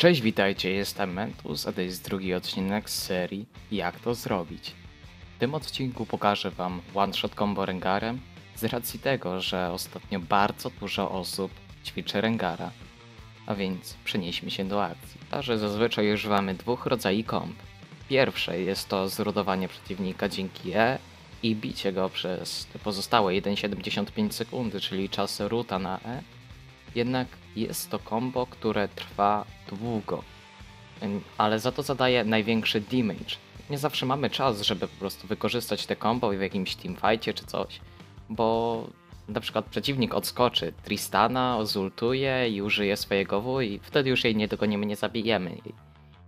Cześć, witajcie, jestem Mentus, a to jest drugi odcinek z serii Jak to zrobić. W tym odcinku pokażę wam one-shot combo Rengarem z racji tego, że ostatnio bardzo dużo osób ćwiczy Rengara. A więc przenieśmy się do akcji. A że zazwyczaj używamy dwóch rodzajów komb. Pierwsze jest to zrudowanie przeciwnika dzięki E i bicie go przez pozostałe 1,75 sekundy, czyli czas ruta na E. Jednak jest to combo, które trwa długo, ale za to zadaje największy damage. Nie zawsze mamy czas, żeby po prostu wykorzystać te combo w jakimś teamfightie czy coś, bo na przykład przeciwnik odskoczy Tristana, zultuje i użyje swojego W i wtedy już jej nie dogonimy, nie zabijemy.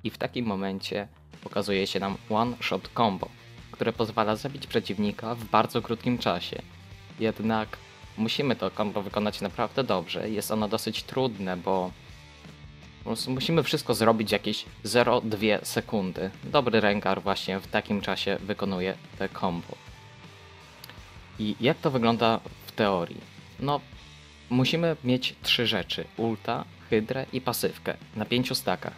I w takim momencie pokazuje się nam one shot combo, które pozwala zabić przeciwnika w bardzo krótkim czasie. Jednak musimy to combo wykonać naprawdę dobrze. Jest ono dosyć trudne, bo musimy wszystko zrobić jakieś 0,2 sekundy. Dobry Rengar właśnie w takim czasie wykonuje te combo. I jak to wygląda w teorii? No, musimy mieć trzy rzeczy. Ulta, hydrę i pasywkę na pięciu stakach.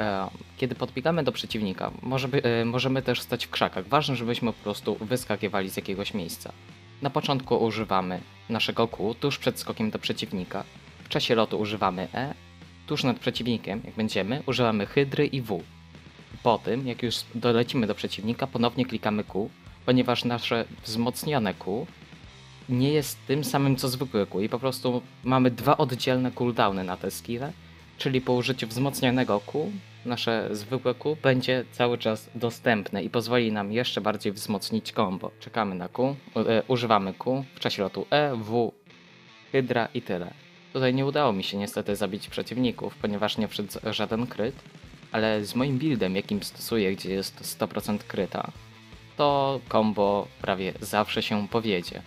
E, Kiedy podbiegamy do przeciwnika, może by, e, możemy też stać w krzakach. Ważne, żebyśmy po prostu wyskakiwali z jakiegoś miejsca. Na początku używamy naszego Q tuż przed skokiem do przeciwnika. W czasie lotu używamy E. Tuż nad przeciwnikiem, jak będziemy, używamy Hydry i W. Po tym, jak już dolecimy do przeciwnika, ponownie klikamy Q, ponieważ nasze wzmocnione Q nie jest tym samym co zwykłe Q i po prostu mamy dwa oddzielne cooldowny na te skille, czyli po użyciu wzmocnionego Q nasze zwykłe Q będzie cały czas dostępne i pozwoli nam jeszcze bardziej wzmocnić combo. Czekamy na Q, e, używamy Q w czasie lotu E, W, Hydra i tyle. Tutaj nie udało mi się niestety zabić przeciwników, ponieważ nie wszedł żaden kryt, ale z moim buildem, jakim stosuję, gdzie jest 100% kryta, to combo prawie zawsze się powiedzie.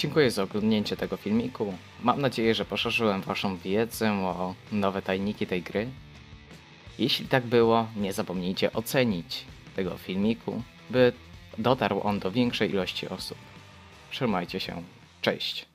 Dziękuję za oglądnięcie tego filmiku. Mam nadzieję, że poszerzyłem Waszą wiedzę o nowe tajniki tej gry. Jeśli tak było, nie zapomnijcie ocenić tego filmiku, by dotarł on do większej ilości osób. Trzymajcie się. Cześć.